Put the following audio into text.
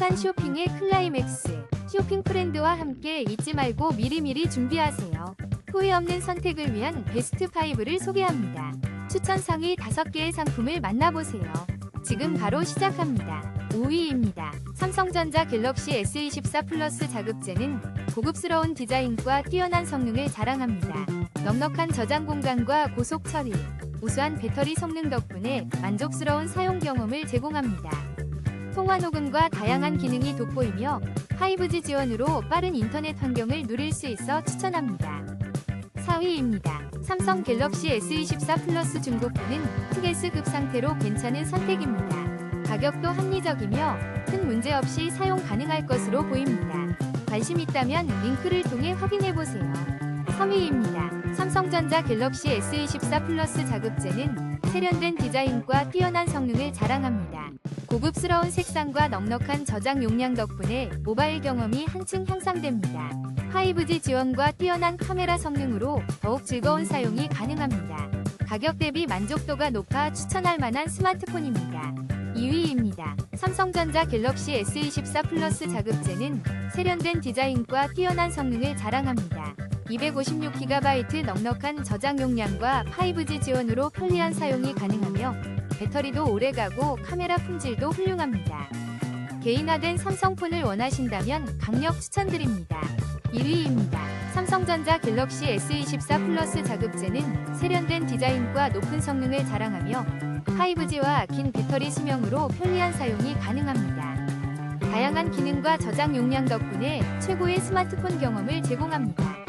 촉촉한 쇼핑의 클라이맥스. 쇼핑 프렌드와 함께 잊지 말고 미리미리 준비하세요. 후회 없는 선택을 위한 베스트 5를 소개합니다. 추천 상위 5개의 상품을 만나보세요. 지금 바로 시작합니다. 5위입니다. 삼성전자 갤럭시 S24 플러스 자급제는 고급스러운 디자인과 뛰어난 성능을 자랑합니다. 넉넉한 저장 공간과 고속 처리, 우수한 배터리 성능 덕분에 만족스러운 사용 경험을 제공합니다. 통화 녹음과 다양한 기능이 돋보이며 5G 지원으로 빠른 인터넷 환경을 누릴 수 있어 추천합니다. 4위입니다. 삼성 갤럭시 S24 플러스 중고품은 2S급 상태로 괜찮은 선택입니다. 가격도 합리적이며 큰 문제 없이 사용 가능할 것으로 보입니다. 관심 있다면 링크를 통해 확인해보세요. 3위입니다. 삼성전자 갤럭시 S24 플러스 자급제는 세련된 디자인과 뛰어난 성능을 자랑합니다. 고급스러운 색상과 넉넉한 저장 용량 덕분에 모바일 경험이 한층 향상됩니다. 5G 지원과 뛰어난 카메라 성능으로 더욱 즐거운 사용이 가능합니다. 가격 대비 만족도가 높아 추천할 만한 스마트폰입니다. 2위입니다. 삼성전자 갤럭시 S24 플러스 자급제는 세련된 디자인과 뛰어난 성능을 자랑합니다. 256GB 넉넉한 저장 용량과 5G 지원으로 편리한 사용이 가능하며 배터리도 오래가고 카메라 품질도 훌륭합니다. 개인화된 삼성폰을 원하신다면 강력 추천드립니다. 1위입니다. 삼성전자 갤럭시 S24 플러스 자급제는 세련된 디자인과 높은 성능을 자랑하며 5G와 긴 배터리 수명으로 편리한 사용이 가능합니다. 다양한 기능과 저장 용량 덕분에 최고의 스마트폰 경험을 제공합니다.